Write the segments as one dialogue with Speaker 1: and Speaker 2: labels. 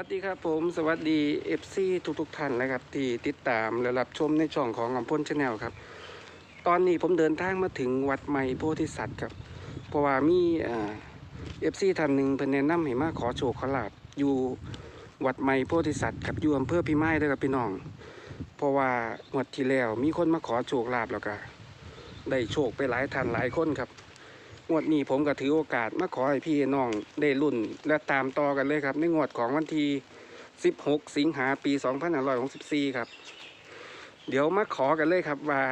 Speaker 1: สวัสดีครับผม สวัสดี FC ทุกทุกท่านนะครับ ที่ติดตามและรับชมในช่องของอำพลชาแนลครับ ตอนนี้ผมเดินทางมาถึงวัดใหม่โพธิสัตว์ครับ เพราะว่ามีเอฟซีท่านหนึ่งเพิ่นแนะนำให้มาขอโชคขอลาบอยู่วัดใหม่โพธิสัตว์ครับอยู่อำเภอพิมายเด้อครับพี่น้อง เพราะว่างวดที่แล้วมีคนมาขอโชคลาบแล้วก็ได้โชคไปหลายท่านหลายคนครับ งวดนี้ผมก็ถือโอกาสมาขอให้พี่น้องได้รุ่น และตามต่อกันเลยครับ ในงวดของวันที่ 16 สิงหาปี 2564 ครับ เดี๋ยวมาขอกันเลยครับว่า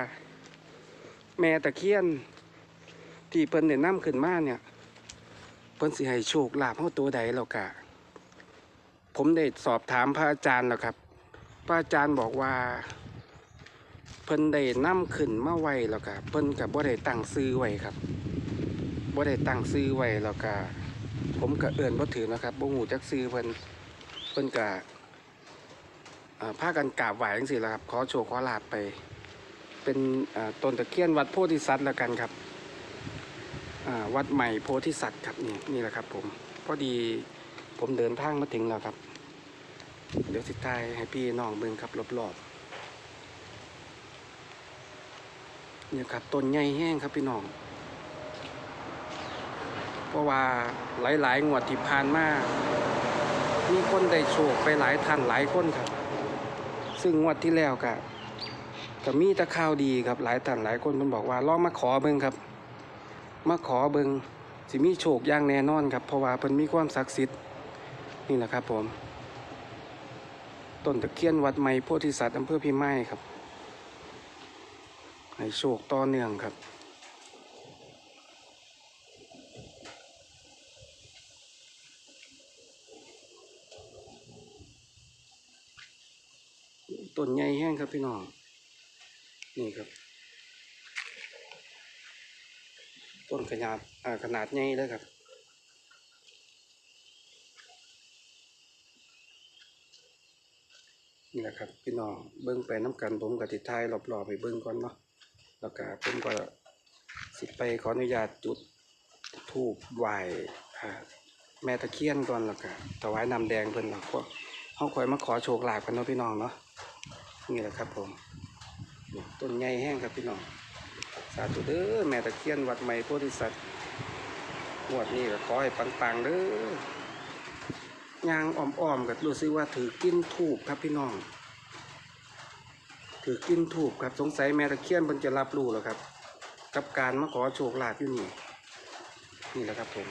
Speaker 1: แม่ตะเคียน ที่เพิ่นได้นำขึ้นมาเนี่ย เพิ่นสิให้โชคลาภเฮาตัวใดแล้วกะ ผมได้สอบถามพระอาจารย์แล้วครับ พระอาจารย์บอกว่าเพิ่นได้นำขึ้นมาไว้แล้วก็เพิ่นก็บ่ได้ตั้งซื้อไว้ครับ บ่ได้ตั้งซื้อไว้แล้วก็ผมก็เอิ้นบ่ถือนะครับบ่ฮู้จักซื้อเพิ่นเพิ่นก็อ่าพากันกราบไหว้จังซี่แหละครับ ขอโชคขอลาบไป เป็นอ่าต้นตะเคียนวัดโพธิสัตว์แล้วกันครับอ่าวัดใหม่โพธิสัตว์ครับนี่นี่แหละครับผมพอดีผมเดินทางมาถึงแล้วครับ เดี๋ยวสิทายให้พี่น้องเบิ่งครับรอบๆเนี่ยครับต้นใหญ่แห้งครับพี่น้อง ราะว่าหลายๆงวดที่ผ่านมามีคนได้โชคไปหลายท่านหลายคนครับ ซึ่งงวดที่แล้วก็ก็มีตะข่าวดีครับหลายท่านหลายคนมันบอกว่าลองมาขอเบิ่งครับ มาขอเบิ่งสิมีโชคอย่างแน่นอนครับ เพราะว่าเพิ่นมีความศักดิ์สิทธิ์นี่แหละครับผมต้นตะเคียนวัดใหม่โพธิสัตว์อำเภอพิมายครับให้โชคต่อเนื่องครับ นใหญ่แห้งครับพี่น้อง นี่ครับ ต้นขนาดขนาดใหญ่เลยครับนี่แหละครับพี่น้องเบิ้งไปน้ำกันผมกับติดท้ายรอบๆไปเบิ้งก่อนเนาะแล้วก็ผมก็สิไปขออนุญาตจุดทูบไหวแม่ตะเคียนก่อนแล้วก็ถวายน้ำแดงเพิ่นแล้วก็เฮาคอยมาขอโชคลาภกันเนาะพี่น้องเนาะ นี่แหละครับผมต้นใหญ่แห้งครับพี่น้องสาธุเด้อแม่ตะเคียนวัดใหม่โพธิสัตว์งวดนี้ก็ขอให้ปังๆเด้อยางอ้อมๆก็รู้สึกว่าถือกินถูกครับพี่น้อง ถือกินถูกครับสงสัยแม่ตะเคียนเพิ่นจะรับรู้แล้วครับ กับการมาขอโชคลาภอยู่นี่นี่แหละครับผม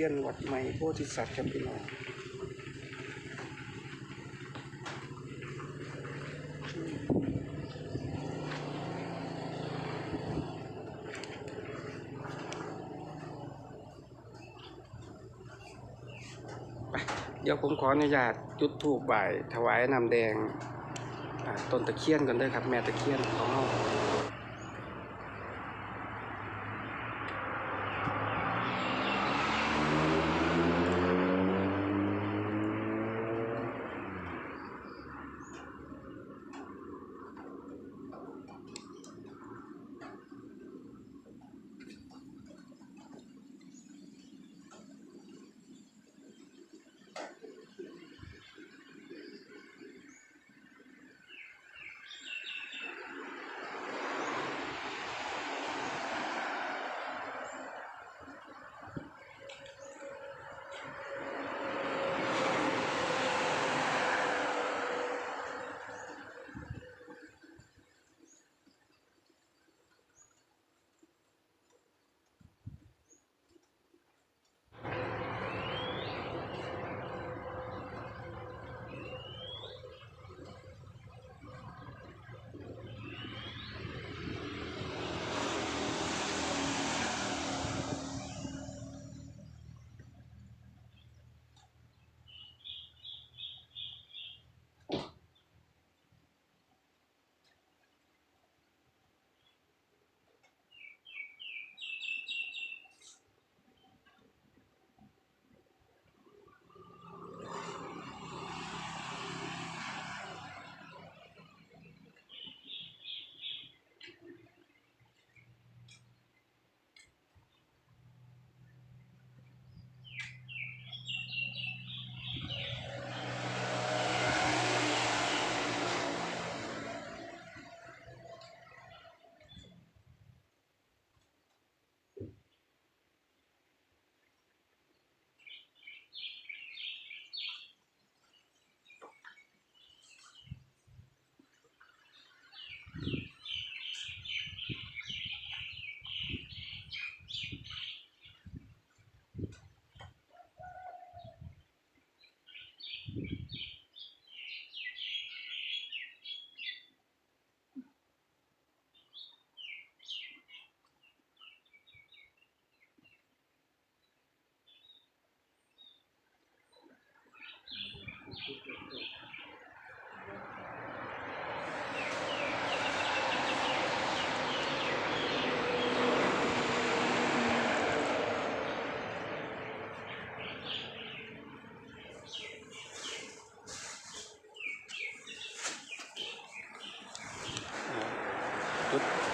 Speaker 1: ทียนวัดใหม่โพธิสัตว์ครับพี่น้องไปเดี๋ยวผมขออนุญาตจุดธูปบ่ายถวายน้ำแดงต้นตะเคียนกันด้วยครับ แม่ตะเคียนของเรา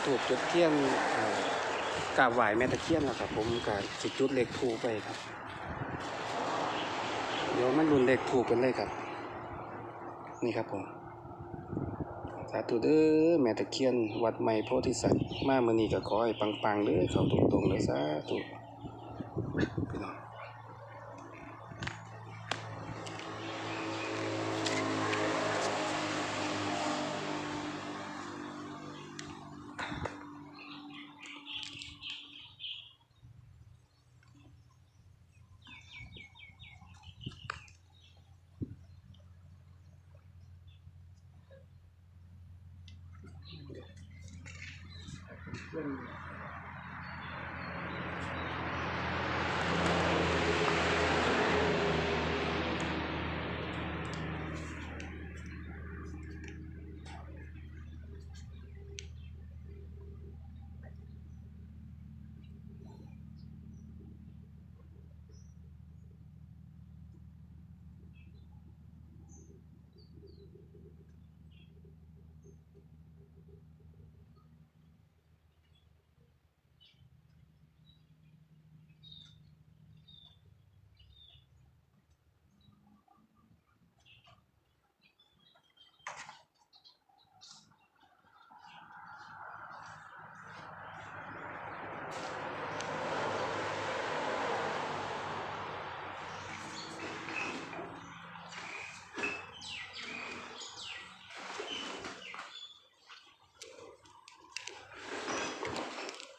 Speaker 1: ถูกจุดเทียนกราบไหวแม่ตะเคียนแล้วครับผมกับสิจุดเล็กถูไปครับ เดี๋ยวมันรุนเล็กถูกันเลยครับ นี่ครับผมสาธุเด้อแม่ตะเคียน วัดใหม่โพธิสัตว์มาเมื่อนี้ก็ขอให้ปังๆเด้อเขาตรงๆเลยสาธุ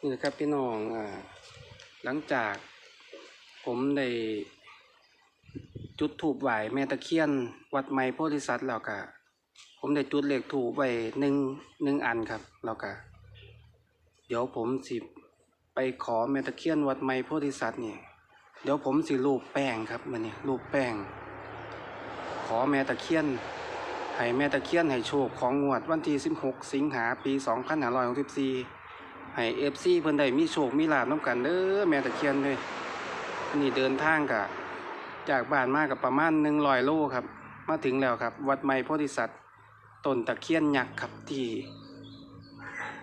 Speaker 1: นี่นะครับพี่น้องอหลังจากผมได้จุดถูกไหวแม่ตะเคียน วัดไม้โพธิสัตว์แล้วก็ผมได้จุดเลขถูกไว้หนึ่งหนึ่งอันครับแล้วก็เดี๋ยวผมสิไปขอแม่ตะเคียนวัดไม้โพธิสัตว์นี่เดี๋ยวผมสิรูปแป้งครับมันนี่รูปแป้ง ขอแม่ตะเคียนให้แม่ตะเคียนให้โชคของงวดวันที่ 16 สิงหาปี 2564 ให้เอฟซีเพิ่นได้มีโชคมีลาบน้ำกันเด้อแม่ตะเคียนเลยนนี้เดินทางกะจากบ้านมากับประมาณหนึ่งร้อยโลครับ มาถึงแล้วครับ วัดไม้โพธิสัตว์ต้นตะเคียนยักษ์ครับที่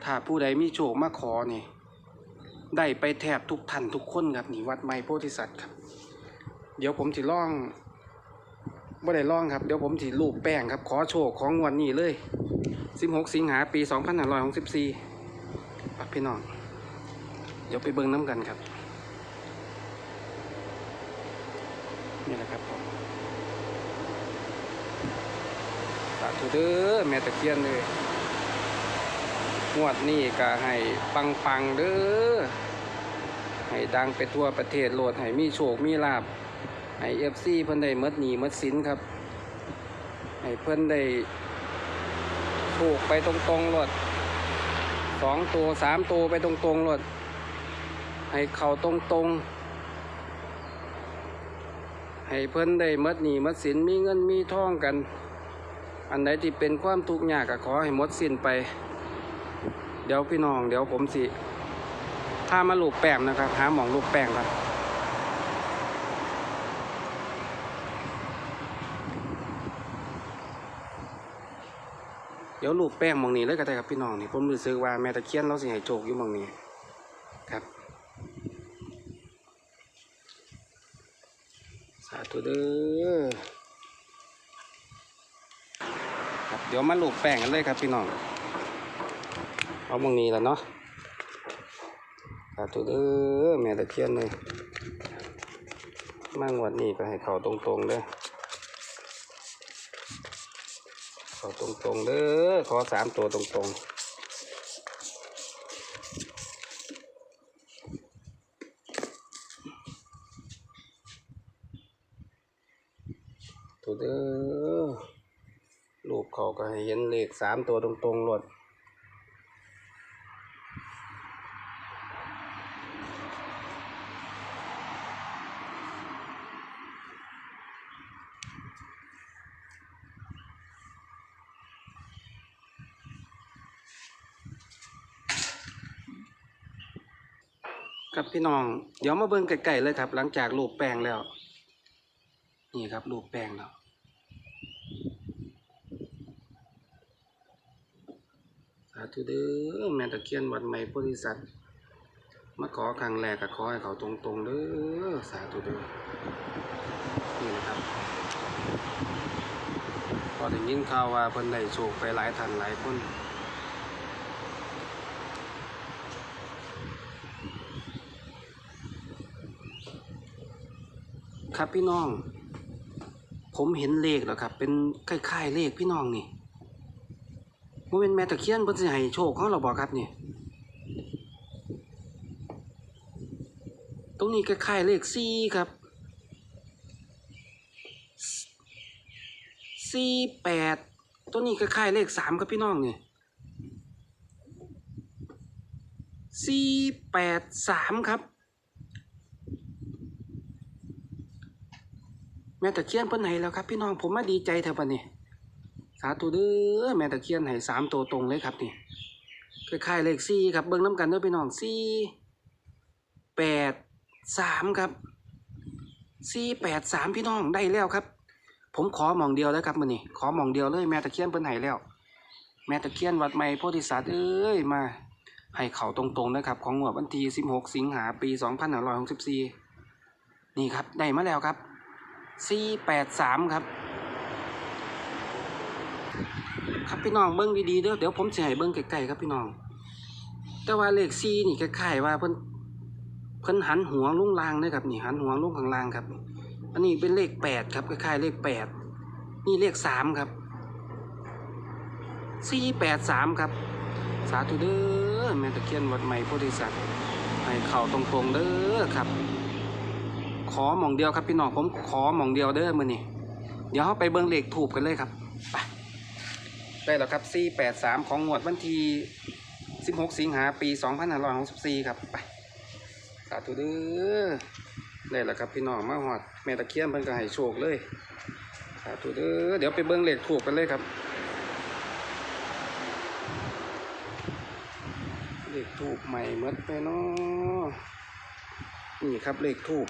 Speaker 1: ถ้าผู้ใดมีโชคมาขอนี่ได้ไปแทบทุกท่านทุกคนครับนี่วัดไม้โพธิสัตว์ครับ เดี๋ยวผมสิล่องบ่ได้ล่องครับ เดี๋ยวผมสิรูปแป้งครับ ขอโชคของวดนี้เลย 16 สิงหาปี 2564ครับ พี่น้อง เดี๋ยวไปเบิ่งน้ำกันครับ นี่แหละครับผมสาธุเด้อแม่ตะเคียนเลยงวดนี้ก็ให้ปังปังเด้อ ให้ดังไปทั่วประเทศโหลดให้มีโชค มีลาบให้เอฟซีเพิ่นได้มดหนีมดสินครับ ให้เพิ่นได้โชคไปตรงๆโหลด สองตัวสามตัวไปตรงๆรถให้เข่าตรงๆ ให้เพิ่นได้หมดหนี้หมดสินมีเงินมีท่องกัน อันไหนที่เป็นความทุกข์ยากก็ขอให้หมดสิ้นไป เดี๋ยวพี่น้อง เดี๋ยวผมสิถ้ามาลูกแป้งนะครับ หาหมองลูกแป้งครับ เดี๋ยวลูกแป้งมองนี้เลยก็ได้ครับพี่น้องนี่ผมรู้สึกว่าแม่ตะเคียนเราสิให้โชคอยู่มองนี้ครับสาธุเด้อครับเดี๋ยวมาลูกแป้งกันเลยครับพี่น้องเอามองนี้แล้วเนาะสาธุเด้อแม่ตะเคียนเลยมางวดนี้ก็ให้เขาตรงๆเด้อ ขอตรงๆเด้อขอสามตัวตรงๆตัวเด้อลูกเขาก็ให้เห็นเลขสามตัวตรงๆหลด พี่น้อง เดี๋ยวมาเบิ่งไก่ๆเลยครับ หลังจากลูกแป้งแล้ว นี่ครับลูกแป้งแล้วสาธุเด้อแม่ตะเคียนวัดใหม่โพธิสัตว์มาขอครั้งแรกก็ขอให้เขาตรงๆเด้อสาธุเด้อนี่นะครับพอได้ยินข่าวว่าเพิ่นได้โชคไปหลายท่านหลายคน ครับพี่น้อง ผมเห็นเลขแล้วครับ เป็นคล้ายๆเลขพี่น้องนี่มันเป็นแม่ตะเคียนเพิ่นสิให้โชคเขาหรอบอกครับนี่ตรงนี้คล้ายๆเลขสี่ครับสี่แปดตัวนี้คล้ายๆเลขสามครับพี่น้องนี่สี่แปดสามครับ แม่ตะเคียนเพิ่นให้แล้วครับ พี่น้องผมมาดีใจแถวปะนี่สาธุเด้อแม่ตะเคียนให้สามตัวตรงเลยครับนี่คล้ายๆเลขสี่ครับเบิ่งน้ำกันด้อพี่น้องสี่แปดสามครับสี่แปดสามพี่น้องได้แล้วครับ ผมขอมองเดียวแล้วครับมื้อนี้ขอมองเดียวเลยแม่ตะเคียนเพิ่นให้แล้ว แม่ตะเคียนวัดใหม่โพธิสัตว์เอ้ยมาให้เขาตรงๆนะครับ ของงววันที่16 สิงหาปี 2564 นี่ครับ ได้มาแล้วครับ สี่แปดสามครับ ครับพี่น้องเบิ้งดีๆเด้อเดี๋ยวผมจะให้เบิ้งใกล้ๆครับพี่น้อง แต่ว่าเลขสี่นี่คล้ายๆว่าเพิ่นเพิ่นหันหัวลุ่งลางนะครับนี่หันหัวลุ่งข้างล่างครับ อันนี้เป็นเลขแปดครับคล้ายๆเลขแปดนี่เลขสามครับสี่แปดสามครับ สาธุเด้อแม่ตะเคียนวัดใหม่โพธิสัตว์ให้เข่าตรงๆเด้อครับ ขอหมองเดียวครับพี่น้องผมขอหมองเดียวเด้อมือนี่เดี๋ยวเราไปเบิ้งเลขถูกกันเลยครับไปได้แล้วครับ483 ของงวดวันที่16 สิงหาปี 2564 ครับไปสาธุเด้อได้แล้วครับพี่น้องมาหอดแม่ตะเคียนเพิ่นก็ให้โชคเลยสาธุเด้อเดี๋ยวไปเบิ้งเลขถูกกันเลยครับเลขถูกใหม่หมดไปเนาะนี่ครับเลขถูก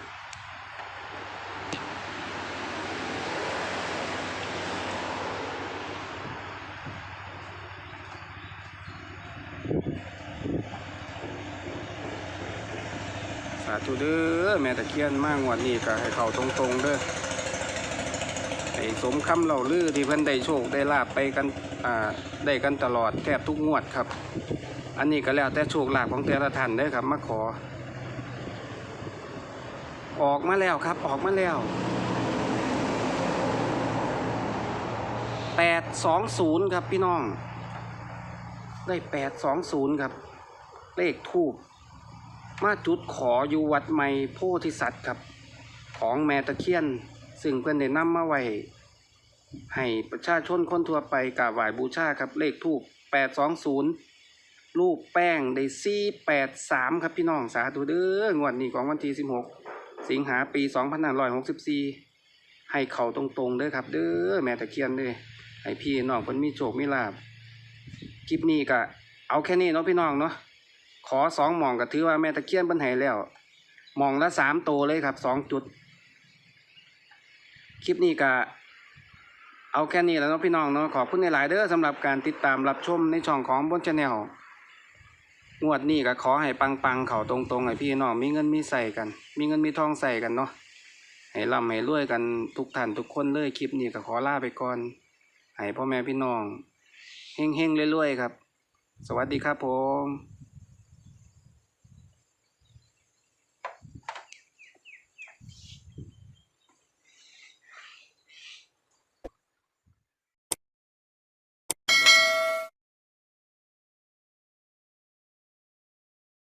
Speaker 1: เด้อแม่ตะเคียนมากวดนี้ก็ให้เขาตรงๆเด้อให้สมคำเหล่าลือที่เพิ่นได้โชคได้ลาบไปกันอ่าได้กันตลอดแทบทุกงวดครับ อันนี้ก็แล้วแต่โชคลาภของแต่ละท่านเด้อครับมาขอ ออกมาแล้วครับออกมาแล้วแปดสองศูนย์ครับพี่น้อง ได้แปดสองศูนย์ครับ เลขทูบ มาจุดขออยู่วัดใหม่โพธิสัตว์ครับ ของแม่ตะเคียน ซึ่งเพื่อนได้นำมาไว้ให้ประชาชนคนทั่วไปกราบไหว้บูชาครับ เลขทูบแปดสองศูนย์รูปแป้งได้สี่แปดสามครับพี่น้องสาธุเด้องวดนี้ของวันที่สิบหกสิงหาปีสองพันห้าร้อยหกสิบสี่ให้เข่าตรงๆเด้อครับ เด้อแม่ตะเคียนเด้อให้พี่น้องเพิ่นมีโชคมีลาบคลิปนี้ก็เอาแค่นี้เนาะพี่น้องเนาะ อสองมองก็ถือว่าแม่ตะเคียนเพิ่นให้แล้วมองละสามโตวเลยครับสองจุด คลิปนี้ก็เอาแค่นี้แล้วเนาะพี่น้องเนาะขอบคุณหลายเด้อสำหรับการติดตามรับชมในช่องของบนชาแนลงวดนี้ก็ขอให้ปังๆ เขาตรงๆให้พี่น้องมีเงินมีใส่กัน มีเงินมีทองใส่กันเนาะให้ร่ำให้รวยกันทุกท่านทุกคนเลยคลิปนี้ก็ขอลาไปก่อนให้พ่อแม่พี่น้องเฮงๆเรื่อยๆครับ สวัสดีครับผม